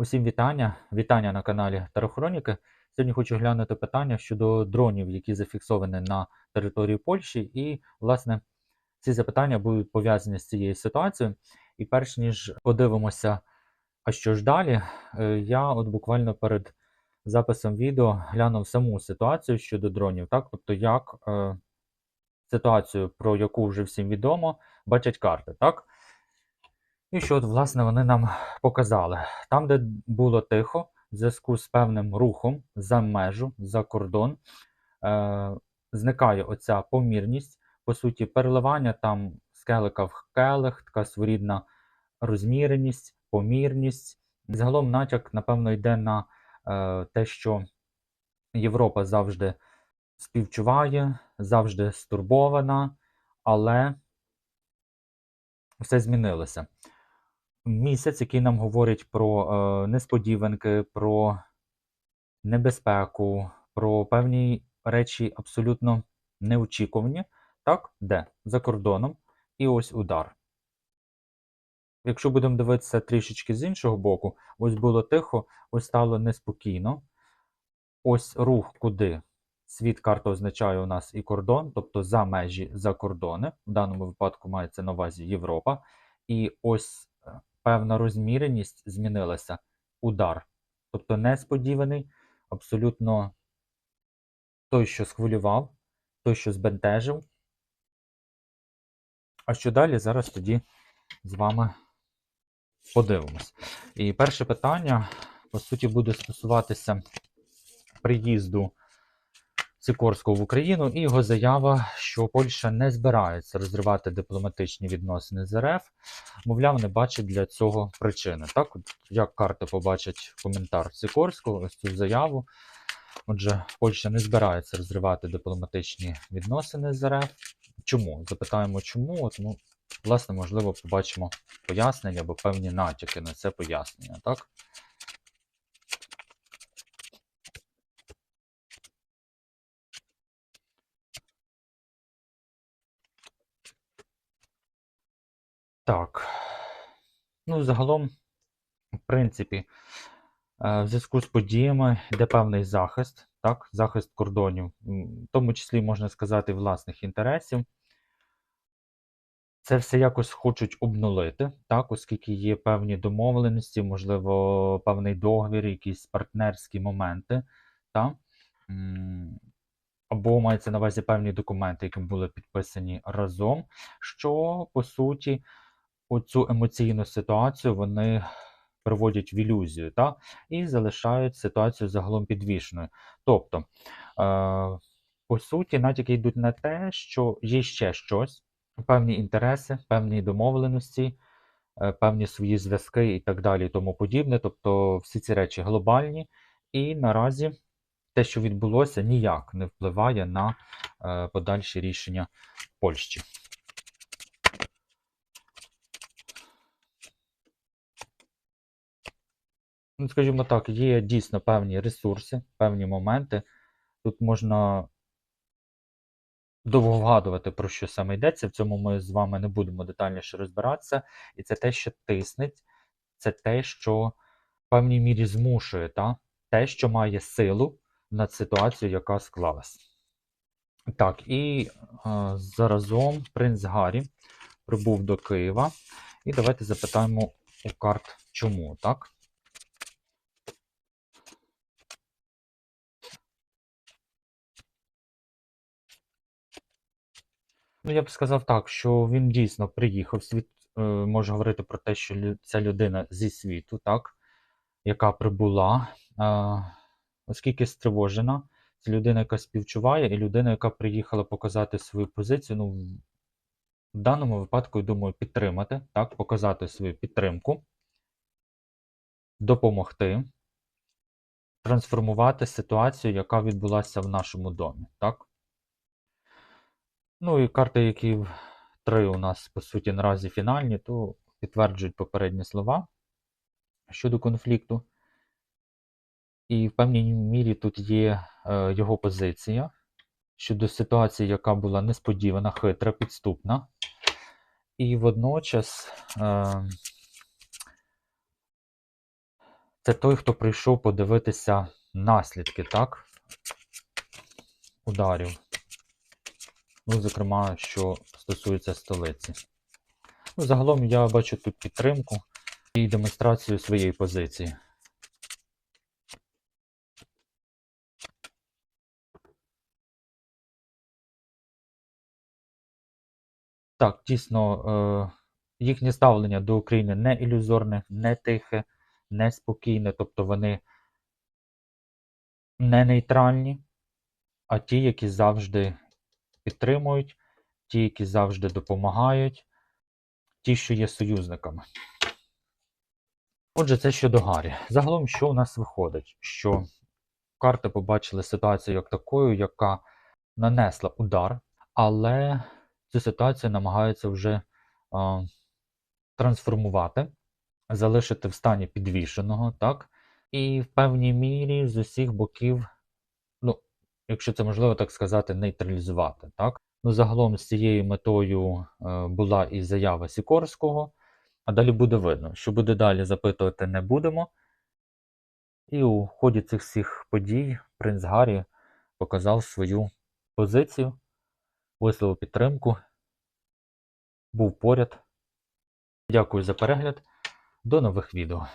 Усім вітання. Вітання на каналі Тарохроніки. Сьогодні хочу глянути питання щодо дронів, які зафіксовані на території Польщі. І, власне, ці запитання будуть пов'язані з цією ситуацією. І перш ніж подивимося, а що ж далі, е, я от буквально перед записом відео глянув саму ситуацію щодо дронів, так? Тобто, як е, ситуацію, про яку вже всім відомо, бачать карти, так? І що, от, власне, вони нам показали. Там, де було тихо, в зв'язку з певним рухом за межу, за кордон, е, зникає оця помірність, по суті, переливання там з келика в келих, така своєрідна розміреність, помірність. Загалом натяк, напевно, йде на е, те, що Європа завжди співчуває, завжди стурбована, але все змінилося місяць, який нам говорить про е, несподіванки, про небезпеку, про певні речі абсолютно неочікувані. Так, де? За кордоном. І ось удар. Якщо будемо дивитися трішечки з іншого боку, ось було тихо, ось стало неспокійно. Ось рух куди. Світ карта означає у нас і кордон, тобто за межі за кордони. В даному випадку мається на увазі Європа. І ось певна розміреність змінилася. Удар. Тобто несподіваний, абсолютно той, що схвилював, той, що збентежив. А що далі? Зараз тоді з вами подивимось. І перше питання, по суті, буде стосуватися приїзду Сікорського в Україну і його заява, що Польща не збирається розривати дипломатичні відносини з РФ. Мовляв, не бачить для цього причини. Так, от як карти побачать коментар Сікорського, ось цю заяву. Отже, Польща не збирається розривати дипломатичні відносини з РФ. Чому? Запитаємо, чому? От, ну, власне, можливо, побачимо пояснення або певні натяки на це пояснення. Так? Так. Ну, загалом, в принципі, е, в зв'язку з подіями йде певний захист, так, захист кордонів, в тому числі, можна сказати, власних інтересів. Це все якось хочуть обнулити, так, оскільки є певні домовленості, можливо, певний договір, якісь партнерські моменти, так, або мається на увазі певні документи, які були підписані разом, що по суті оцю емоційну ситуацію вони приводять в ілюзію, та? і залишають ситуацію загалом підвішеною. Тобто, е, по суті, натяки йдуть на те, що є ще щось, певні інтереси, певні домовленості, е, певні свої зв'язки і так далі, і тому подібне. Тобто, всі ці речі глобальні, і наразі те, що відбулося, ніяк не впливає на е, подальші рішення Польщі. Ну, скажімо так, є дійсно певні ресурси, певні моменти. Тут можна довго вгадувати, про що саме йдеться. В цьому ми з вами не будемо детальніше розбиратися. І це те, що тиснеть, це те, що в певній мірі змушує, та? те, що має силу над ситуацією, яка склалась. Так, і е, заразом принц Гаррі прибув до Києва. І давайте запитаємо у карт, чому, так? Ну, я б сказав так, що він дійсно приїхав. Світ е, може говорити про те, що ця людина зі світу, так, яка прибула, оскільки стривожена, це людина, яка співчуває, і людина, яка приїхала показати свою позицію. Ну, в даному випадку, я думаю, підтримати, так, показати свою підтримку, допомогти, трансформувати ситуацію, яка відбулася в нашому домі. Так? Ну і карти, які три у нас, по суті, наразі фінальні, то підтверджують попередні слова щодо конфлікту. І в певній мірі тут є е, його позиція щодо ситуації, яка була несподівана, хитра, підступна. І водночас е, Це той, хто прийшов подивитися наслідки, так? Ударів. Ну, зокрема, що стосується столиці. Ну, загалом я бачу тут підтримку і демонстрацію своєї позиції. Так, дійсно, е, їхнє ставлення до України не ілюзорне, не тихе, не спокійне, тобто вони не нейтральні, а ті, які завжди підтримують, ті, які завжди допомагають, ті, що є союзниками. Отже, це щодо Гаррі. Загалом, що у нас виходить? Що карти побачили ситуацію як такою, яка нанесла удар, але цю ситуацію намагаються вже а, трансформувати, залишити в стані підвішеного, так? І в певній мірі з усіх боків, якщо це можливо так сказати, нейтралізувати. Так? Ну, загалом з цією метою е, була і заява Сікорського, а далі буде видно. Що буде далі, запитувати не будемо. І у ході цих всіх подій принц Гаррі показав свою позицію, висловив підтримку, був поряд. Дякую за перегляд. До нових відео.